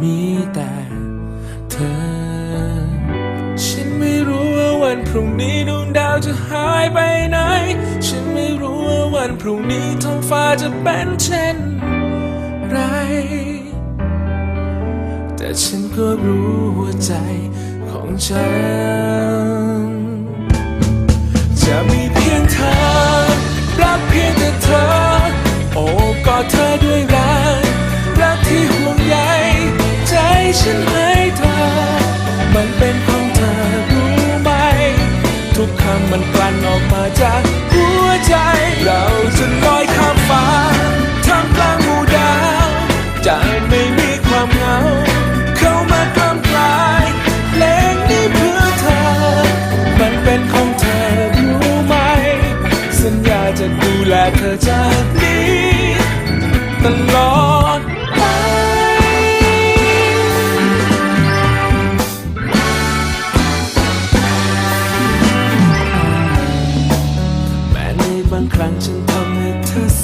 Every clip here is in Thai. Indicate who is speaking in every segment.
Speaker 1: มีแต่เธอ ฉันไม่รู้ว่าวันพรุ่งนี้ดวงดาวจะหายไปไหน ฉันไม่รู้ว่าวันพรุ่งนี้ท้องฟ้าจะเป็นเช่นไร แต่ฉันก็รู้หัวใจของฉัน จะมีเพียงเธอ รักเพียงแต่เธอ โอบกอดเธอด้วยรัก ฉันให้เธอ มันเป็นของเธอรู้ไหม ทุกคำมันกลั่นออกมาจากหัวใจ เราจะลอ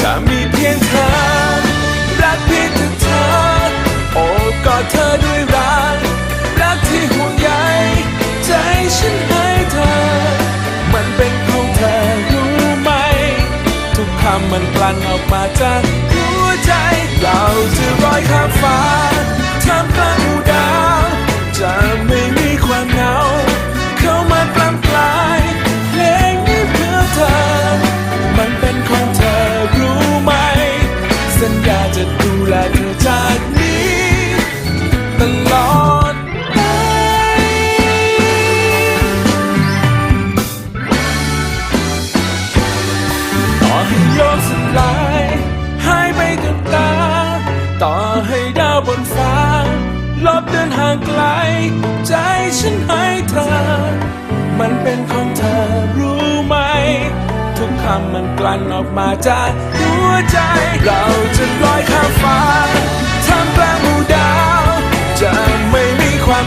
Speaker 1: จะมีเพียงเธอ รักเพียงแต่เธอ โอบกอดเธอด้วยรัก รักที่ห่วงใยใจฉันให้เธอ มันเป็นของเธอรู้ไหม ทุกคำมันกลั่นออกมาจากหัวใจ เราจะลอยข้ามฟ้าำมันกลั่นออกมาจากหัวใจ เราจะลอยข้ามฟ้าทำกลางหมู่ดาว จะไม่มีความ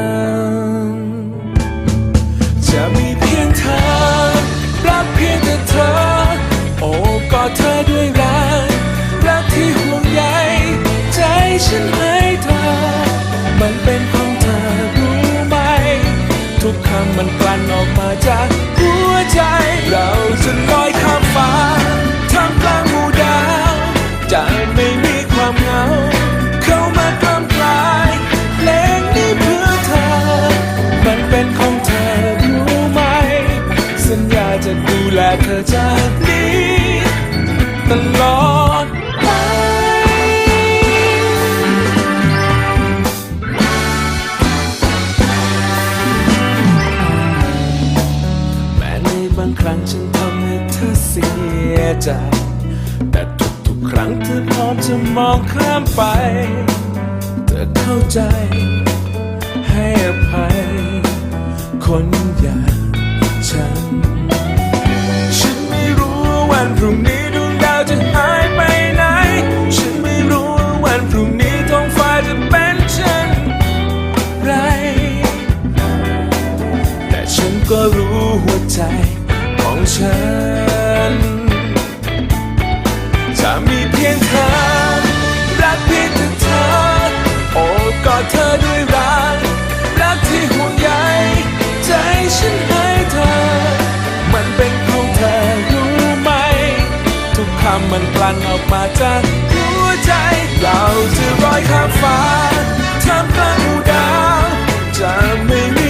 Speaker 1: มันกลั่นออกมา มองข้ามไปเธอเข้าใจ ให้อภัย คนอย่างฉัน ฉันไม่รู้ว่าวันพรุ่งนี้ดวงดาวจะหายไปไหน ฉันไม่รู้ว่าวันพรุ่งนี้ท้องฟ้าจะเป็นเช่นไร แต่ฉันก็รู้หัวใจของฉันจะมีเพียงเธอ คำมันกลั่นออกมาจากหัวใจ เราจะร้อยข้ามฟ้าทำกลางดาวจะไม่